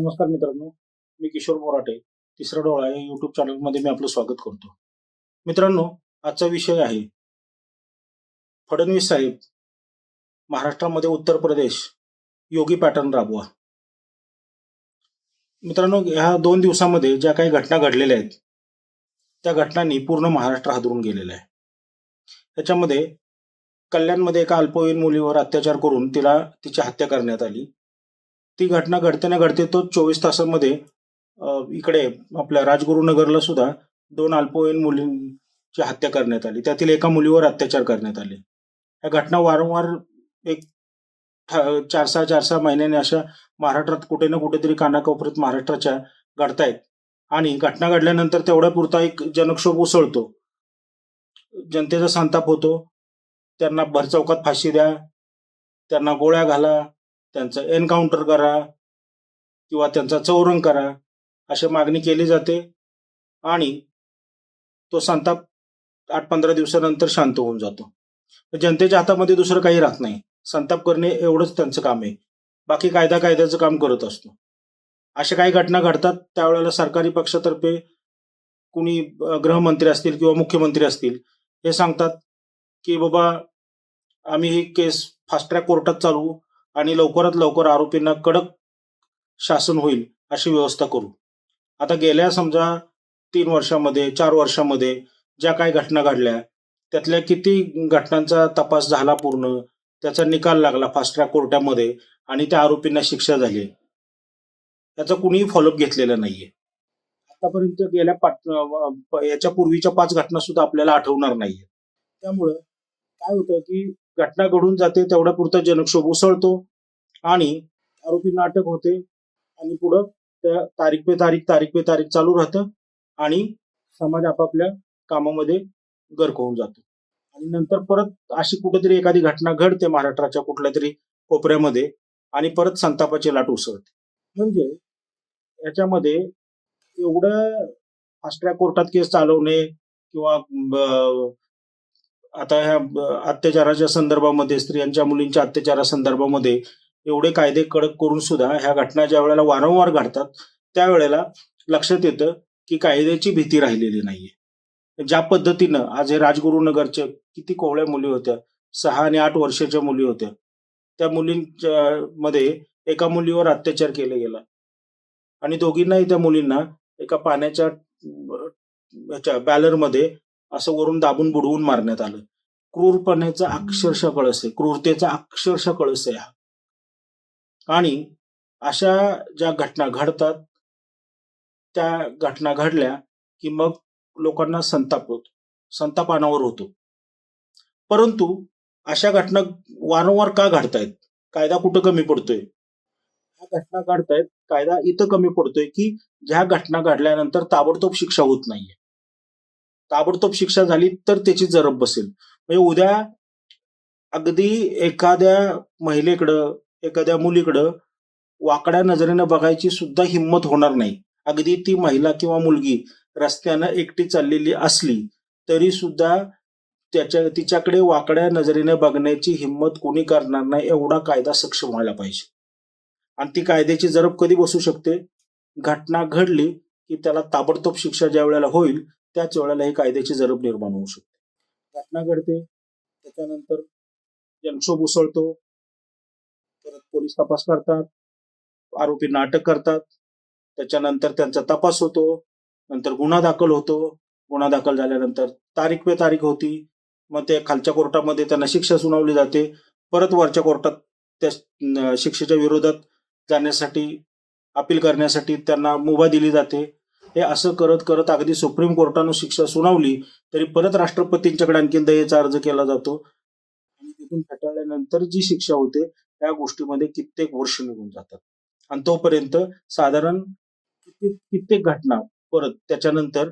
नमस्कार मित्रांनो मी किशोर मोराटे तिसरा डोळा या युट्यूब चॅनलमध्ये मी आपलं स्वागत करतो. मित्रांनो आजचा विषय आहे फडणवीस साहेब महाराष्ट्रामध्ये उत्तर प्रदेश योगी पॅटर्न राबवा. मित्रांनो ह्या दोन दिवसामध्ये ज्या काही घटना घडलेल्या आहेत त्या घटनांनी पूर्ण महाराष्ट्र हादरून गेलेला आहे. त्याच्यामध्ये कल्याणमध्ये एका अल्पवयीन मुलीवर अत्याचार करून तिला तिची हत्या करण्यात आली. ती घटना घडते ना घडते तो चोवीस तासामध्ये इकडे आपल्या राजगुरुनगरला सुद्धा दोन अल्पवयीन मुलींची हत्या करण्यात आली. त्यातील एका मुलीवर अत्याचार करण्यात आले. या घटना वारंवार एक चार सहा चार सहा महिन्याने अशा महाराष्ट्रात कुठे ना कुठेतरी कानाकोपऱ्यात महाराष्ट्राच्या घडतायत. आणि घटना घडल्यानंतर तेवढ्या पुरता एक जनक्षोभ उसळतो. जनतेचा संताप होतो. त्यांना भरचौकात फाशी द्या. त्यांना गोळ्या घाला. त्यांचं एन्काउंटर करा किंवा त्यांचा चौरंग करा अशी मागणी केली जाते. आणि तो संताप आठ पंधरा दिवसानंतर शांत होऊन जातो. जनतेच्या हातामध्ये दुसरं काही राहत नाही. संताप करणे एवढंच त्यांचं काम आहे. बाकी कायदा कायद्याचं काम करत असतो. अशा काही घटना घडतात त्यावेळेला सरकारी पक्षातर्फे कुणी गृहमंत्री असतील किंवा मुख्यमंत्री असतील हे सांगतात की बाबा आम्ही ही केस फास्ट ट्रॅक कोर्टात चालवू. आणि लवकरात लवकर आरोपींना कडक शासन होईल अशी व्यवस्था करू. आता गेल्या समजा तीन वर्षामध्ये चार वर्षामध्ये ज्या काही घटना घडल्या त्यातल्या किती घटनांचा तपास झाला पूर्ण त्याचा निकाल लागला फास्ट ट्रॅक कोर्टामध्ये आणि त्या आरोपींना शिक्षा झाली. त्याचा कुणीही फॉलोअप घेतलेला नाहीये. आतापर्यंत गेल्या पाच याच्या पूर्वीच्या पाच घटना सुद्धा आपल्याला आठवणार नाहीये. त्यामुळं काय होतं की घटना घडून जाते तेवढ्या पुरता जनक्षोभ उसळतो आणि आरोपींना अटक होते आणि पुढं त्या तारीख पे तारीख तारीख पे तारीख चालू राहतं आणि समाज आपापल्या कामामध्ये गर्क होऊन जातो. आणि नंतर परत अशी कुठेतरी एखादी घटना घडते महाराष्ट्राच्या कुठल्या तरी कोपऱ्यामध्ये आणि परत संतापाची लाट उसळते. म्हणजे याच्यामध्ये एवढं फास्ट ट्रॅक कोर्टात केस चालवणे किंवा आता ह्या अत्याचाराच्या संदर्भामध्ये स्त्रियांच्या मुलींच्या अत्याचारासंदर्भामध्ये एवढे कायदे कडक करून सुद्धा ह्या घटना ज्या वेळेला वारंवार घडतात त्यावेळेला लक्षात येतं की कायद्याची भीती राहिलेली नाहीये. ज्या पद्धतीनं आज हे राजगुरुनगरचे किती कोवळ्या मुली होत्या सहा आणि आठ वर्षाच्या मुली होत्या त्या मुलींच्या मध्ये एका मुलीवर अत्याचार केला गेला. आणि दोघींनाही त्या मुलींना एका पाण्याच्या बॅलरमध्ये असं वरून दाबून बुडवून मारण्यात आलं. क्रूरपणेचा अक्षरशः कळस. आहे क्रूरतेचा अक्षरशः कळस आहे हा. आणि अशा ज्या घटना घडतात त्या घटना घडल्या की मग लोकांना संताप होतो. संताप अनावर होतो. परंतु अशा घटना वारंवार का घडतायत? कायदा कुठं कमी पडतोय? ह्या घटना घडतायत कायदा इथं कमी पडतोय की ज्या घटना घडल्यानंतर ताबडतोब शिक्षा होत नाहीये. ताबडतोब शिक्षा झाली तर त्याची जरब बसेल. म्हणजे उद्या अगदी एखाद्या महिलेकडं एखाद्या मुलीकडं वाकड्या नजरेनं बघायची सुद्धा हिंमत होणार नाही. अगदी ती महिला किंवा मुलगी रस्त्यानं एकटी चाललेली असली तरी सुद्धा त्याच्या तिच्याकडे वाकड्या नजरेने बघण्याची हिंमत कोणी करणार नाही एवढा कायदा सक्षम व्हायला पाहिजे. आणि ती कायद्याची जरब कधी बसू शकते? घटना घडली की त्याला ताबडतोब शिक्षा ज्या वेळेला होईल त्याच वेळेला ही कायद्याची जरब निर्माण होऊ शकते. घटना घडते त्याच्यानंतर जनक्षोभ उसळतो परत पोलीस तपास करतात आरोपींना अटक करतात त्याच्यानंतर त्यांचा तपास होतो नंतर गुन्हा दाखल होतो गुन्हा दाखल झाल्यानंतर तारीख पे तारीख होती मग ते खालच्या कोर्टामध्ये त्यांना शिक्षा सुनावली जाते परत वरच्या कोर्टात त्या शिक्षेच्या विरोधात जाण्यासाठी अपील करण्यासाठी त्यांना मुभा दिली जाते हे असं करत करत अगदी सुप्रीम कोर्टानं शिक्षा सुनावली तरी परत राष्ट्रपतींच्याकडे आणखीन दयेचा अर्ज केला जातो. आणि तिथून फेटाळल्यानंतर जी शिक्षा होते त्या गोष्टीमध्ये कित्येक वर्ष निघून जातात. आणि तोपर्यंत साधारण कित्येक कित्येक घटना परत त्याच्यानंतर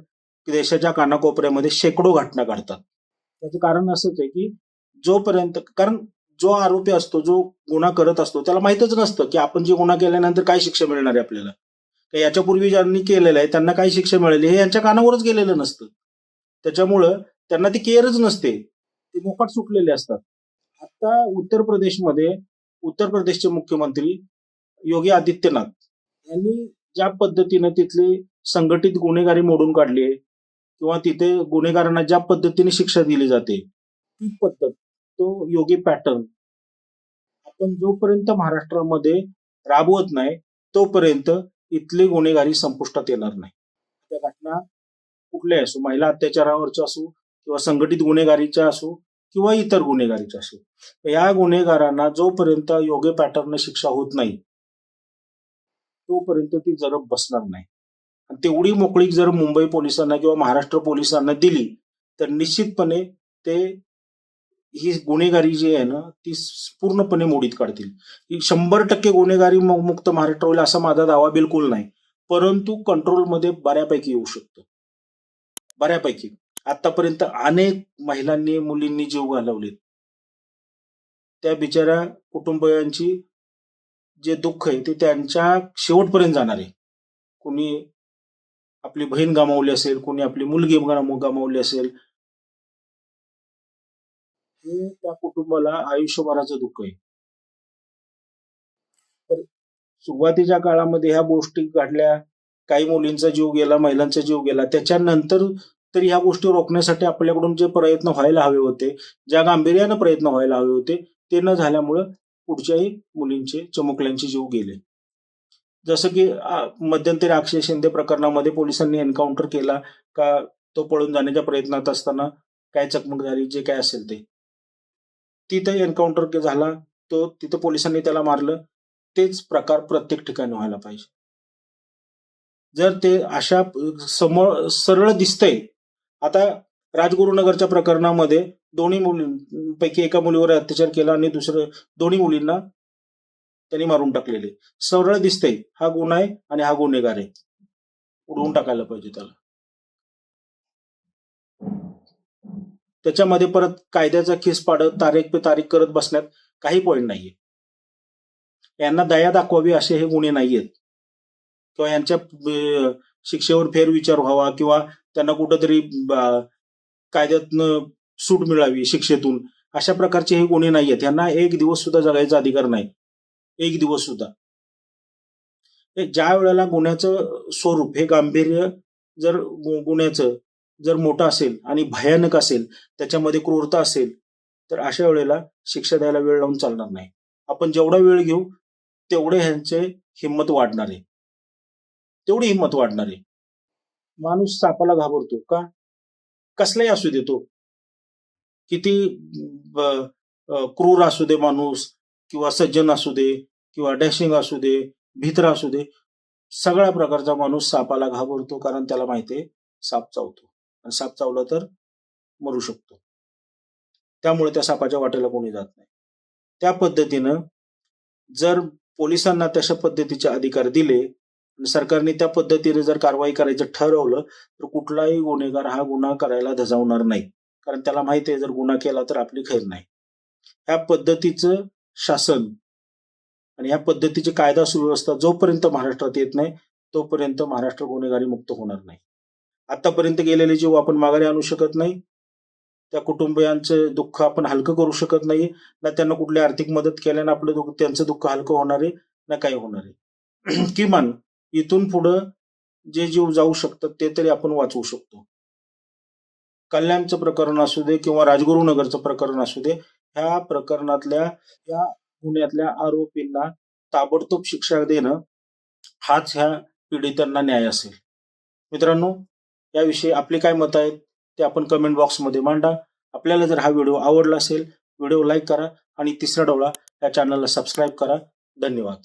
देशाच्या कानाकोपऱ्यामध्ये शेकडो घटना घडतात. त्याचं कारण असंच आहे की जोपर्यंत कारण जो आरोपी असतो जो गुन्हा करत असतो त्याला माहितच नसतं की आपण जे गुन्हा केल्यानंतर काय शिक्षा मिळणार आहे आपल्याला. का याच्यापूर्वी ज्यांनी केलेलं आहे त्यांना काय शिक्षा मिळाली हे यांच्या कानावरच गेलेलं नसतं. त्याच्यामुळं त्यांना ती केअरच नसते. ते मोकाट सुटलेले असतात. आता उत्तर प्रदेशमध्ये उत्तर प्रदेशचे मुख्यमंत्री योगी आदित्यनाथ यांनी ज्या पद्धतीनं तिथली संघटित गुन्हेगारी मोडून काढली किंवा तिथे गुन्हेगारांना ज्या पद्धतीने शिक्षा दिली जाते ती पद्धत तो योगी पॅटर्न आपण जोपर्यंत महाराष्ट्रामध्ये राबवत नाही तोपर्यंत इथली गुन्हेगारी संपुष्टात येणार नाही. त्या घटना कुठल्याही असो महिला अत्याचारावरच्या असो किंवा संघटित गुन्हेगारीच्या असो किंवा इतर गुन्हेगारीच्या असो या गुन्हेगारांना जोपर्यंत योग्य पॅटर्न शिक्षा होत नाही तोपर्यंत ती जरब बसणार नाही. आणि तेवढी मोकळीक जर मुंबई पोलिसांना किंवा महाराष्ट्र पोलिसांना दिली तर निश्चितपणे ते ही गुन्हेगारी जी आहे ना ती पूर्णपणे मोडीत काढतील. शंभर टक्के गुन्हेगारी मुक्त महाराष्ट्र होईल असा माझा दावा बिलकुल नाही. परंतु कंट्रोलमध्ये बऱ्यापैकी येऊ शकतो. बऱ्यापैकी. आतापर्यंत अनेक महिलांनी मुलींनी जीव घालवले त्या बिचाऱ्या कुटुंबियांची जे दुःख आहे ते त्यांच्या शेवटपर्यंत जाणार आहे. कोणी आपली बहीण गमावली असेल कोणी आपली मुलगी गमावली असेल हे त्या कुटुंबाला आयुष्यभराचं दुःख आहे. तर सुरुवातीच्या काळामध्ये ह्या गोष्टी घडल्या काही मुलींचा जीव गेला महिलांचा जीव गेला त्याच्यानंतर तर ह्या गोष्टी रोखण्यासाठी आपल्याकडून जे प्रयत्न व्हायला हवे होते ज्या गांभीर्यानं प्रयत्न व्हायला हवे होते ते न झाल्यामुळं पुढच्याही मुलींचे चमुकल्यांचे जीव गेले. जसं की मध्यंतरी अक्षय शिंदे प्रकरणामध्ये पोलिसांनी एन्काउंटर केला का तो पळून जाण्याच्या प्रयत्नात असताना काय चकमक झाली जे काय असेल ते. तिथं एन्काउंटर झाला तो तिथं पोलिसांनी त्याला मारलं. तेच प्रकार प्रत्येक ठिकाणी व्हायला पाहिजे. जर ते अशा समोर सरळ दिसतंय आता राजगुरुनगरच्या प्रकरणामध्ये दोन्ही मुलींपैकी एका मुलीवर अत्याचार केला आणि दुसरं दोन्ही मुलींना त्यांनी मारून टाकलेले. सरळ दिसतंय हा गुन्हा आहे आणि हा गुन्हेगार आहे. उडवून टाकायला पाहिजे त्याला. त्याच्यामध्ये परत कायद्याचा खिस पाडत तारीख पे तारीख करत बसण्यात काही पॉईंट नाहीये. यांना दया दाखवावी असे हे गुन्हे नाहीयेत. किंवा यांच्या शिक्षेवर फेरविचार व्हावा किंवा त्यांना कुठंतरी अं, कायद्यातनं सूट मिळावी शिक्षेतून अशा प्रकारचे हे गुन्हे नाहीयेत. यांना एक दिवस सुद्धा जगायचा अधिकार नाही. एक दिवस सुद्धा. हे ज्या वेळेला गुन्ह्याचं स्वरूप हे गांभीर्य जर गु- गुन्ह्याचं जर मोठं असेल आणि भयानक असेल त्याच्यामध्ये क्रूरता असेल तर अशा वेळेला शिक्षा द्यायला वेळ लावून चालणार नाही. आपण जेवढा वेळ घेऊ तेवढे ह्यांचे हिंमत वाढणार आहे. तेवढी हिंमत वाढणार आहे. माणूस सापाला घाबरतो का? कसलाही असू दे तो. किती क्रूर असू दे माणूस किंवा सज्जन असू दे किंवा डॅशिंग असू दे भित्र असू दे सगळ्या प्रकारचा माणूस सापाला घाबरतो कारण त्याला माहिती आहे साप चावतो. आणि साप चावला तर मरू शकतो. त्यामुळे त्या सापाच्या वाटेला कोणी जात नाही. त्या पद्धतीनं जर पोलिसांना तशा पद्धतीचे अधिकार दिले आणि सरकारने त्या पद्धतीने जर कारवाई करायचं ठरवलं तर कुठलाही गुन्हेगार हा गुन्हा करायला धजावणार नाही. कारण त्याला माहिती आहे जर गुन्हा केला तर आपली खैर नाही. ह्या पद्धतीचं शासन आणि ह्या पद्धतीची कायदा सुव्यवस्था जोपर्यंत महाराष्ट्रात येत नाही तोपर्यंत महाराष्ट्र गुन्हेगारी मुक्त होणार नाही. आतापर्यंत गेलेले जीव आपण माघारी आणू शकत नाही. त्या कुटुंबियांचं दुःख आपण हलकं करू शकत नाही. ना त्यांना कुठली आर्थिक मदत केल्याने आपलं दुःख त्यांचं दुःख हलकं होणार आहे ना काही होणार आहे. किमान इथून पुढं जे जीव जाऊ शकतात ते तरी आपण वाचवू शकतो. कल्याणचं प्रकरण असू दे किंवा राजगुरुनगरचं प्रकरण असू दे ह्या प्रकरणातल्या या गुन्ह्यातल्या आरोपींना ताबडतोब शिक्षा देणं हाच ह्या पीडितांना न्याय असेल. मित्रांनो याविषयी आपली काय मत आहेत ते आपण कमेंट बॉक्समध्ये मांडा. आपल्याला जर हा व्हिडिओ आवडला असेल व्हिडिओ लाईक करा आणि तिसरा डोळा या चॅनलला सबस्क्राईब करा. धन्यवाद.